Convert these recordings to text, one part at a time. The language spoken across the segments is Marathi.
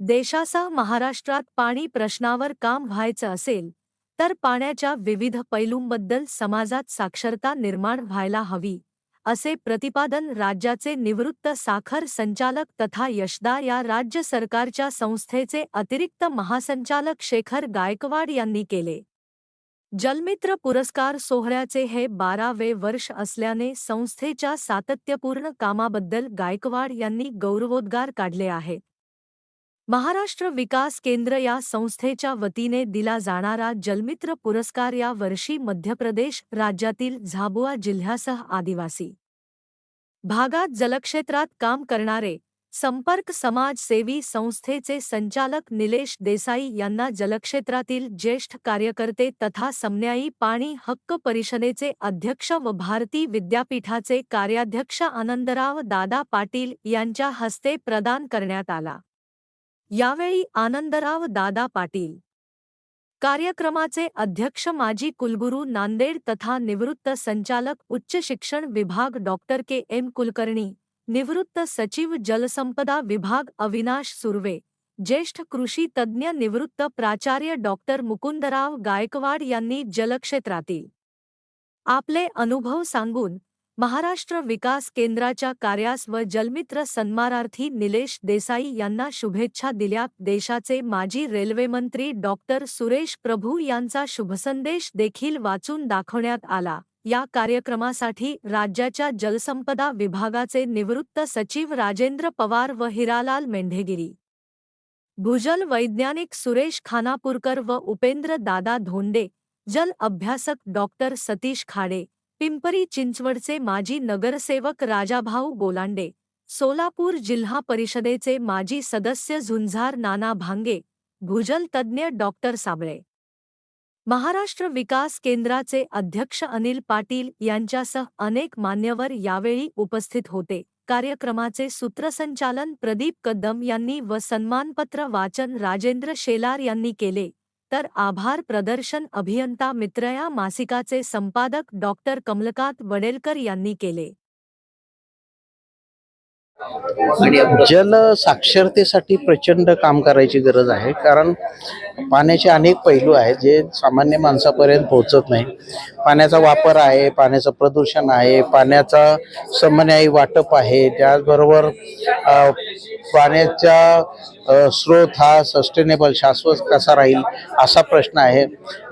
देशासह महाराष्ट्रात पाणी प्रश्नावर काम व्हायचं असेल तर पाण्याच्या विविध पैलूंबद्दल समाजात साक्षरता निर्माण व्हायला हवी असे प्रतिपादन राज्याचे निवृत्त साखर संचालक तथा यशदा या राज्य सरकारच्या संस्थेचे अतिरिक्त महासंचालक शेखर गायकवाड यांनी केले. जलमित्र पुरस्कार सोहळ्याचे हे बारावे वर्ष असल्याने संस्थेच्या सातत्यपूर्ण कामाबद्दल गायकवाड यांनी गौरवोद्गार काढले आहेत. महाराष्ट्र विकास केंद्र या संस्थेच्या वतीने दिला जाणारा जलमित्र पुरस्कार या वर्षी मध्य प्रदेश राज्यातील झाबुआ जिल्ह्यासह आदिवासी. भागात जलक्षेत्रात काम करणारे संपर्क समाजसेवी संस्थेचे संचालक निलेश देसाई यांना जलक्षेत्रातील ज्येष्ठ कार्यकर्ते तथा समन्यायी पाणी हक्क परिषदेचे अध्यक्ष व भारती विद्यापीठाचे कार्याध्यक्ष आनंदराव दादा पाटील यांच्या हस्ते प्रदान करण्यात आला. यावेळी आनंदराव दादा पाटील. कार्यक्रमाचे अध्यक्ष माजी कुलगुरू नांदेड तथा निवृत्त संचालक उच्च शिक्षण विभाग डॉक्टर के. एम. कुलकर्णी निवृत्त सचिव जलसंपदा विभाग अविनाश सुर्वे ज्येष्ठ कृषी तज्ज्ञ निवृत्त प्राचार्य डॉक्टर मुकुंदराव गायकवाड यांनी जलक्षेत्रातील आपले अनुभव सांगून महाराष्ट्र विकास केंद्राच्या कार्यास व जलमित्र सन्मानार्थी निलेश देसाई यांना शुभेच्छा दिल्या. देशाचे माजी रेल्वेमंत्री डॉक्टर सुरेश प्रभू यांचा शुभसंदेश देखील वाचून दाखवण्यात आला. या कार्यक्रमासाठी राज्याच्या जलसंपदा विभागाचे निवृत्त सचिव राजेंद्र पवार व हिरालाल मेंढेगिरी. भूजल वैज्ञानिक सुरेश खानापूरकर व उपेंद्र दादा धोंडे. जल अभ्यासक डॉक्टर सतीश खाडे. पिंपरी चिंचवडचे माजी नगरसेवक राजाभाऊ गोलांडे सोलापूर जिल्हा परिषदेचे माजी सदस्य झुंझार नाना भांगे भूजल तज्ज्ञ डॉक्टर साबळे. महाराष्ट्र विकास केंद्राचे अध्यक्ष अनिल पाटील यांच्यासह अनेक मान्यवर यावेळी उपस्थित होते. कार्यक्रमाचे सूत्रसंचालन प्रदीप कदम यांनी व सन्मानपत्र वाचन राजेंद्र शेलार यांनी केले. तर आभार प्रदर्शन अभियंता मित्र या मासिकाचे संपादक डॉक्टर कमलकांत वडेलकर यांनी केले. जल साक्षरतेसाठी प्रचंड काम करायची गरज आहे. कारण पाण्याचे अनेक पैलू आहेत जे सामान्य माणसापर्यंत पोहोचत नाही. पाण्याचा वापर आहे पाण्याचं प्रदूषण आहे पाण्याचा समन्यायी वाटप आहे. त्याचबरोबर पाण्याचा स्रोत हा सस्टेनेबल शाश्वत कसा राहील असा प्रश्न आहे.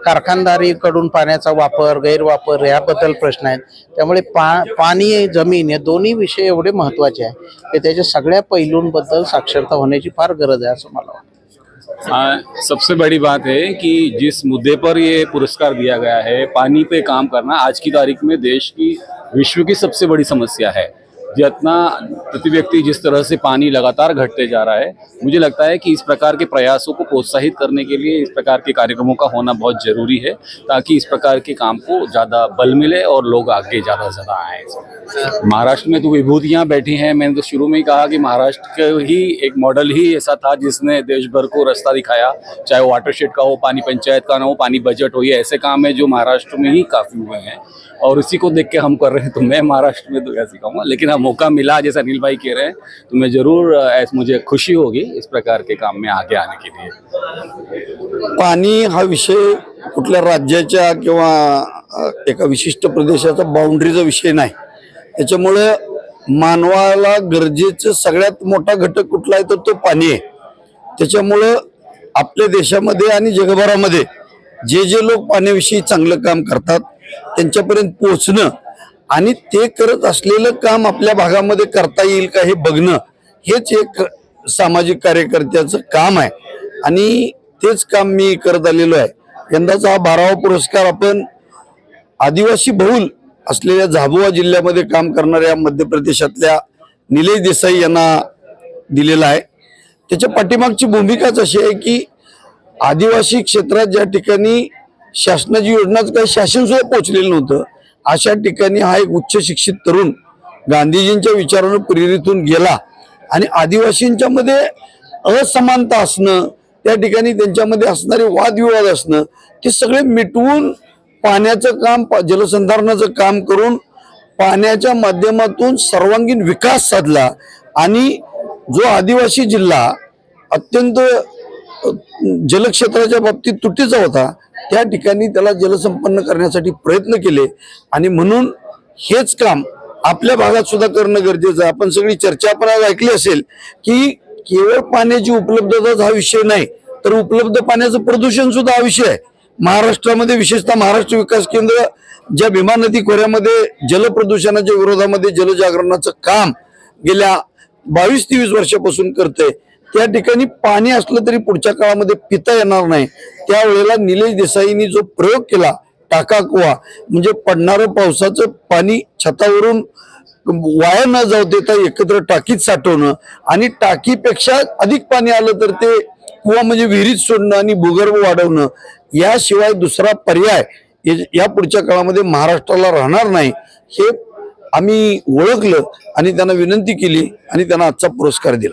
कारखानदारीकडून पाण्याचा वापर गैरवापर याबद्दल प्रश्न आहेत. त्यामुळे पा पाणी जमीन हे दोन्ही विषय एवढे महत्त्वाचे आहे हे त्याच्या सगळ्या पैलूंबद्दल साक्षरता होण्याची फार गरज आहे असं मला वाटतं. सबसे बड़ी बात है कि जिस मुद्दे पर ये पुरस्कार दिया गया है पानी पे काम करना आज की तारीख में देश की विश्व की सबसे बड़ी समस्या है। जितना प्रति व्यक्ति जिस तरह से पानी लगातार घटते जा रहा है, मुझे लगता है कि इस प्रकार के प्रयासों को प्रोत्साहित करने के लिए इस प्रकार के कार्यक्रमों का होना बहुत ज़रूरी है, ताकि इस प्रकार के काम को ज़्यादा बल मिले और लोग आगे ज़्यादा से ज़्यादा आए। महाराष्ट्र में तो विभूतियाँ बैठी हैं। मैंने तो शुरू में ही कहा कि महाराष्ट्र का ही एक मॉडल ही ऐसा था जिसने देश भर को रास्ता दिखाया, चाहे वाटरशेड का हो, पानी पंचायत का ना हो, पानी बजट हो, ये ऐसे काम है जो महाराष्ट्र में ही काफ़ी हुए हैं। और इसी को देख के हम कर रहे हैं तो मैं महाराष्ट्र में तो ऐसे कहूँगा, लेकिन हाँ मौका मिला जैसा अनिल भाई कह रहे हैं तो मैं ज़रूर मुझे खुशी होगी इस प्रकार के काम में आगे आने के लिए। पाणी हा विषय कुठल्या राज्याच्या किंवा एका विशिष्ट प्रदेशाचा बाउंड्रीचा विषय नाही. त्याच्यामुळे मानवाला गरजेचं सगळ्यात मोठा घटक कुठला आहे तर तो पाणी आहे. त्याच्यामुळं आपल्या देशामध्ये आणि जगभरामध्ये जे जे लोक पाण्याविषयी चांगलं काम करतात त्यांच्यापर्यंत पोहोचणं आणि ते करत असलेलं काम आपल्या भागामध्ये करता येईल का हे बघणं हेच एक सामाजिक कार्यकर्त्याचं काम आहे. आणि तेच काम मी करत आलेलो आहे. यंदाचा हा बारावा पुरस्कार आपण आदिवासी बहुल असलेल्या झाबुआ जिल्ह्यामध्ये काम करणाऱ्या मध्य प्रदेशातल्या निलेश देसाई यांना दिलेला आहे. त्याच्या पाठीमागची भूमिकाच अशी आहे की आदिवासी क्षेत्रात ज्या ठिकाणी शासनाची योजनाच काही शासन सुद्धा पोहोचलेलं नव्हतं अशा ठिकाणी हा एक उच्च शिक्षित तरुण गांधीजींच्या विचारानं प्रेरितून गेला. आणि आदिवासींच्या मध्ये असमानता असणं त्या ठिकाणी त्यांच्यामध्ये असणारे वादविवाद असणं ते सगळे मिटवून पाण्याचं काम पा- जलसंधारणाचं काम करून पाण्याच्या माध्यमातून सर्वांगीण विकास साधला. आणि जो आदिवासी जिल्हा अत्यंत जलक्षेत्राच्या बाबतीत तुटीचा होता त्या ठिकाणी त्याला जलसंपन्न करण्यासाठी प्रयत्न केले. आणि म्हणून हेच काम आपल्या भागात सुद्धा करणं गरजेचं आहे. आपण सगळी चर्चा आपण आज ऐकली असेल की केवळ पाण्याची उपलब्धताच हा विषय नाही तर उपलब्ध पाण्याचं प्रदूषण सुद्धा हा विषय आहे. महाराष्ट्रामध्ये विशेषतः महाराष्ट्र विकास केंद्र ज्या भीमा नदी खोऱ्यामध्ये जलप्रदूषणाच्या विरोधामध्ये जलजागरणाचं काम गेल्या बावीस तेवीस वर्षापासून करतंय त्या ठिकाणी पाणी असलं तरी पुढच्या काळामध्ये पिता येणार नाही. त्यावेळेला निलेश देसाईंनी जो प्रयोग केला टाका कुवा म्हणजे पडणारं पावसाचं पाणी छतावरून वाया न जाऊ देता एकत्र टाकीत साठवणं आणि टाकीपेक्षा अधिक पाणी आलं तर ते कुवा म्हणजे विहिरीत सोडणं आणि भूगर्भ वाढवणं याशिवाय दुसरा पर्याय या पुढच्या काळामध्ये महाराष्ट्राला राहणार नाही हे आम्ही ओळखलं आणि त्यांना विनंती केली आणि त्यांना आजचा पुरस्कार दिला.